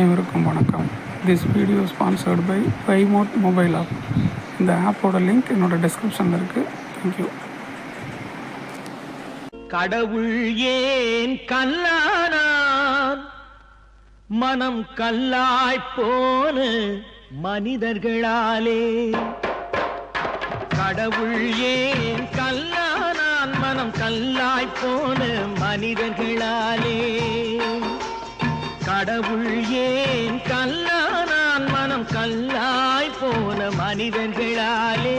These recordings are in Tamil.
அனைவருக்கும் வணக்கம். This video sponsored by Vaimot mobile app இந்த ஆப்போட லிங்க் என்னோட டிஸ்கிரிப்ஷனில் இருக்குது தேங்க்யூ கடவுள் ஏன் கல்லானான் மனம் கல்லாய் போன மனிதர்களாலே. கடவுள் ஏன் கல்லானான் மனம் கல்லாய் போன மனிதர்களாலே. கடவுள் ஏன் கல்லா நான் மனம் கல்லாய் போன மனிதர்களாலே?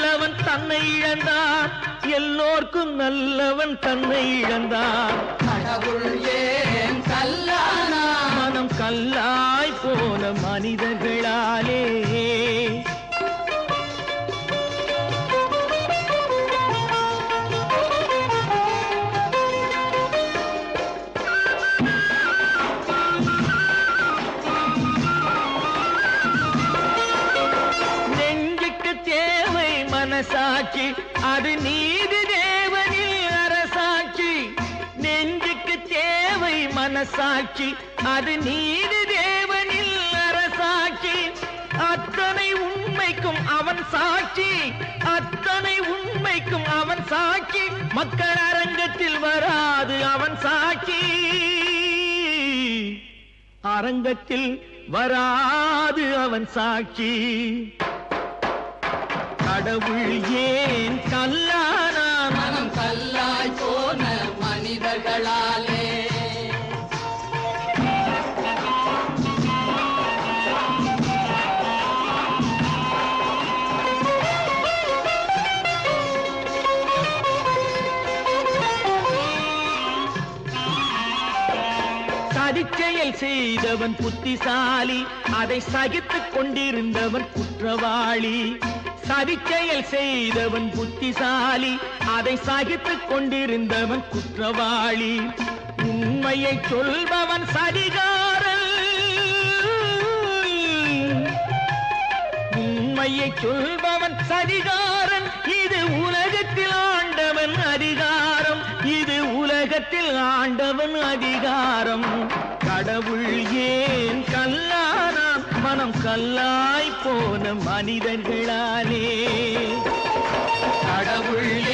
தன்னை இழந்தான் எல்லோர்க்கும் நல்லவன் தன்னை இழந்தான் கடவுள் ஏ மனசாட்சி அது நீதி தேவனில் அரசாட்சி. நெஞ்சுக்கு தேவை மனசாட்சி. அது நீதி தேவனில் அரசாட்சி. அத்தனை உண்மைக்கும் அவன் சாட்சி. அத்தனை உண்மைக்கும் அவன் சாட்சி. மக்கள் அரங்கத்தில் வராது அவன் சாட்சி. அரங்கத்தில் வராது அவன் சாட்சி. கடவுள் ஏன் கல்லானான் மனம் கல்லாய் போன மனிதர்களாலே. சதிச்செயல் செய்தவன் புத்திசாலி அதை சகித்துக் கொண்டிருந்தவன் குற்றவாளி. சதிச்செயல் செய்தவன் புத்திசாலி அதை சகித்துக் கொண்டிருந்தவன் குற்றவாளி. உண்மையை சொல்பவன் சதிகாரன். உண்மையை சொல்பவன் சதிகாரன். இது உலகத்தில் ஆண்டவன் அதிகாரம். இது உலகத்தில் ஆண்டவன் அதிகாரம். கடவுள் ஏன் கல்லானான் மனம் கல்லாய் போன மனிதர்களாலே. கடவுள்